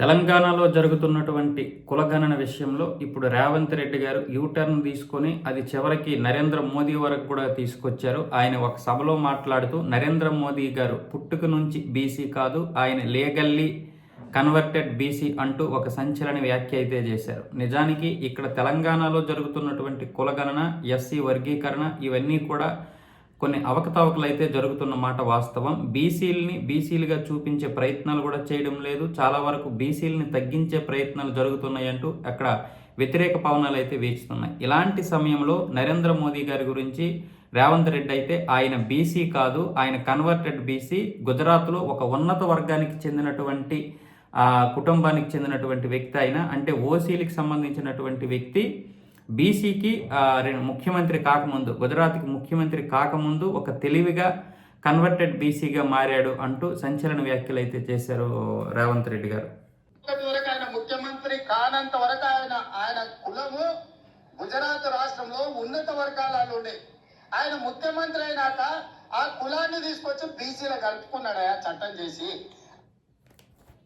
తెలంగాణలో జరుగుతున్నటువంటి కులగణన విషయంలో ఇప్పుడు రేవంత్ రెడ్డి గారు యూటర్న్ తీసుకొని అది చివరికి నరేంద్ర మోదీ వరకు కూడా తీసుకొచ్చారు. ఆయన ఒక సభలో మాట్లాడుతూ నరేంద్ర మోదీ గారు పుట్టుక నుంచి బీసీ కాదు ఆయన లీగల్లీ కన్వర్టెడ్ బీసీ అంటూ ఒక సంచలన వ్యాఖ్య అయితే చేశారు. నిజానికి ఇక్కడ తెలంగాణలో జరుగుతున్నటువంటి కులగణన ఎస్సీ వర్గీకరణ ఇవన్నీ కూడా కొన్ని అవకతవకలు అయితే జరుగుతున్న మాట వాస్తవం. బీసీలని బీసీలుగా చూపించే ప్రయత్నాలు కూడా చేయడం లేదు. చాలా వరకు బీసీలని తగ్గించే ప్రయత్నాలు జరుగుతున్నాయంటూ అక్కడ వ్యతిరేక పవనాలు అయితే వీచుతున్నాయి ఇలాంటి సమయంలో నరేంద్ర మోదీ గారి గురించి రేవంత్ రెడ్డి అయితే ఆయన బీసీ కాదు ఆయన కన్వర్టెడ్ బీసీ. గుజరాత్లో ఒక ఉన్నత వర్గానికి చెందినటువంటి కుటుంబానికి చెందినటువంటి వ్యక్తి ఆయన. అంటే ఓసీలకు సంబంధించినటువంటి వ్యక్తి. బీసీకి ముఖ్యమంత్రి కాకముందు గుజరాత్కి ముఖ్యమంత్రి కాకముందు ఒక తెలివిగా కన్వర్టెడ్ బీసీగా మారాడు అంటూ సంచలన వ్యాఖ్యలు అయితే చేశారు రేవంత్ రెడ్డి గారు. ఆయన ముఖ్యమంత్రి కానంత వరకు ఆయన ఆయన కులము గుజరాత్ రాష్ట్రంలో ఉన్నత వర్గాలలో ఉండే. ఆయన ముఖ్యమంత్రి అయినాక ఆ కులాన్ని తీసుకొచ్చి బీసీలో కలుపుకున్నాడు ఆయన చట్టం చేసి?